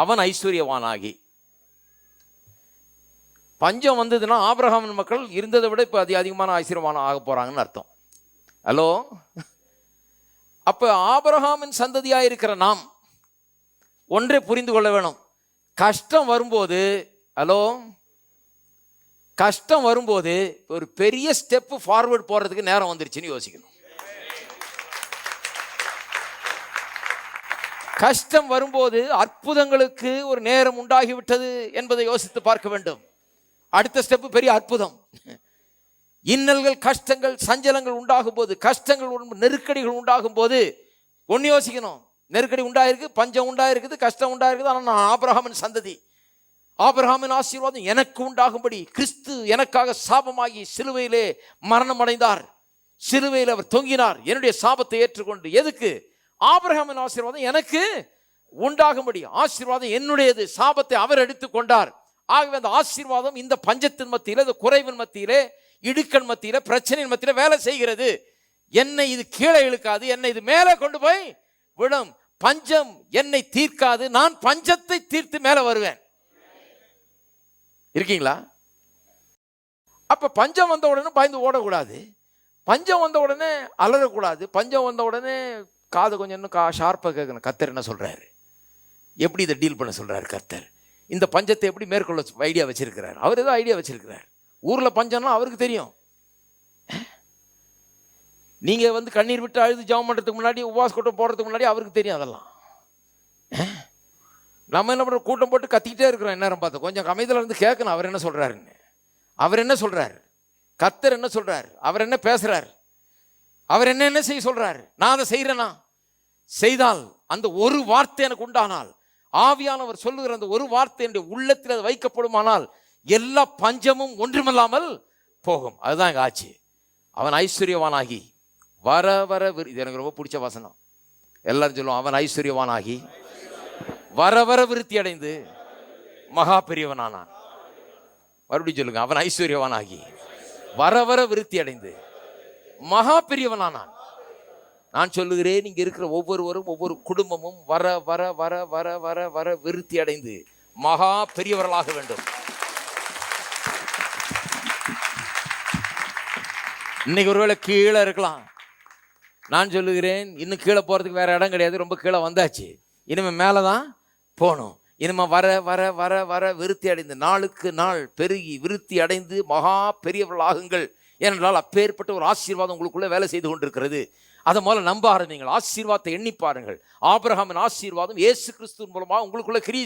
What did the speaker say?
அவன் ஐஸ்வர்யவானாகி. பஞ்சம் வந்ததுன்னா ஆபிரகாமின் மக்கள் இருந்ததை விட இப்போ அதி அதிகமான ஐஸ்வர்யமான ஆக போகிறாங்கன்னு அர்த்தம். ஹலோ? அப்போ ஆபிரகாமின் சந்ததியாக இருக்கிற நாம் ஒன்றை புரிந்து கொள்ள வேணும். கஷ்டம் வரும்போது ஹலோ? கஷ்டம் வரும்போது ஒரு பெரிய ஸ்டெப்பு ஃபார்வர்ட் போகிறதுக்கு நேரம் வந்துருச்சுன்னு யோசிக்கணும். கஷ்டம் வரும்போது அற்புதங்களுக்கு ஒரு நேரம் உண்டாகிவிட்டது என்பதை யோசித்து பார்க்க வேண்டும். அடுத்த ஸ்டெப்பு பெரிய அற்புதம். இன்னல்கள் கஷ்டங்கள் சஞ்சலங்கள் உண்டாகும் போது கஷ்டங்கள் நெருக்கடிகள் உண்டாகும் போது ஒன்று யோசிக்கணும். நெருக்கடி உண்டாயிருக்கு பஞ்சம் உண்டாயிருக்குது கஷ்டம் உண்டாயிருக்குது ஆனால் நான் ஆபிரகாமின் சந்ததி. ஆபிரகாமின் ஆசீர்வாதம் எனக்கு உண்டாகும்படி கிறிஸ்து எனக்காக சாபமாகி சிலுவையிலே மரணம் அடைந்தார் சிலுவையில் அவர் தொங்கினார். என்னுடைய சாபத்தை ஏற்றுக்கொண்டு எதுக்கு? ஆபிரகாமின் ஆசீர்வாதம் எனக்கு உண்டாகும்படி ஆசீர்வாதம் என்னுடையது சாபத்தை அவர் எடுத்துக்கொண்டார் ஆகவே அந்த ஆசீர்வாதம் இந்த பஞ்சத்தின் மத்தியில் இந்த குறைவின் மத்தியிலே இடுக்கண் மத்தியில் பிரச்சனையின் மத்தியில் வேலை செய்கிறது. என்னை இது கீழே இழுக்காது என்னை இது மேலே கொண்டு போய் விடும். பஞ்சம் என்னை தீர்க்காது நான் பஞ்சத்தை தீர்த்து மேலே வருவேன். இருக்கீங்களா? அப்போ பஞ்சம் வந்த உடனே பயந்து ஓடக்கூடாது. பஞ்சம் வந்த உடனே அலறக்கூடாது. பஞ்சம் வந்த உடனே காது கொஞ்சம் இன்னும் கா ஷார்ப்பாக கேட்கணும் கத்தர் என்ன சொல்கிறாரு எப்படி இதை டீல் பண்ண சொல்கிறார் கர்த்தர் இந்த பஞ்சத்தை எப்படி மேற்கொள்ள ஐடியா வச்சுருக்கிறார்? அவர் ஏதோ ஐடியா வச்சுருக்கிறார். ஊரில் பஞ்சம்னா அவருக்கு தெரியும். நீங்கள் வந்து கண்ணீர் விட்டு அழுது ஜெபம் பண்ணுறதுக்கு முன்னாடி உபவாச கூட்டம் போடுறதுக்கு முன்னாடி அவருக்கு தெரியும் அதெல்லாம். நம்ம என்ன பண்ணுற கூட்டம் போட்டு கத்திக்கிட்டே இருக்கிறோம் நேரம் பார்த்து. கொஞ்சம் அமைதியில் இருந்து கேட்கணும். அவர் என்ன சொல்கிறாருன்னு அவர் என்ன சொல்கிறார் கத்தர் என்ன சொல்கிறார் அவர் என்ன பேசுகிறார் அவர் என்ன என்ன செய்ய சொல்றாரு? நான் அதை செய்யறேனா செய்தால் அந்த ஒரு வார்த்தை எனக்கு உண்டானால் ஆவியானவர் சொல்லுகிற அந்த ஒரு வார்த்தை என்னுடைய உள்ளத்தில் அது வைக்கப்படுமானால் எல்லா பஞ்சமும் ஒன்றுமில்லாமல் போகும். அதுதான் எங்கள் ஆச்சு அவன் ஐஸ்வர்யவானாகி. வர வர விரு- இது எனக்கு ரொம்ப பிடிச்ச வசனம். எல்லாரும் சொல்லுவோம் அவன் ஐஸ்வர்யவானாகி. வர வர விருத்தி அடைந்து மகா பெரியவனானான். மறுபடியும் சொல்லுங்க அவன் ஐஸ்வர்யவானாகி. வர வர விருத்தி அடைந்து மகா பெரியவனானான். நான் சொல்லுகிறேன் இங்கே இருக்கிற ஒவ்வொருவரும் ஒவ்வொரு குடும்பமும் வர வர வர வர வர வர விருத்தி அடைந்து மகா பெரியவர்களாக வேண்டும். இன்னைக்கு ஒருவேளை கீழே இருக்கலாம். நான் சொல்லுகிறேன் இன்னும் கீழே போகிறதுக்கு வேறு இடம் கிடையாது ரொம்ப கீழே வந்தாச்சு. இனிமே மேலே தான் போகணும். இனிமேல் வர வர வர வர விருத்தி அடைந்து நாளுக்கு நாள் பெருகி விருத்தி அடைந்து மகா பெரியவர்களாகுங்கள். ஏனென்றால் அப்பேற்பட்ட ஒரு ஆசீர்வாதம் உங்களுக்குள்ளே வேலை செய்து கொண்டிருக்கிறது. அதை முதல்ல நம்ப ஆரம்பிங்கள் ஆசீர்வாதத்தை எண்ணி பாருங்கள். ஆபிரகாமின் ஆசீர்வாதம் ஏசு கிறிஸ்துவின் மூலமாக உங்களுக்குள்ளே கிரி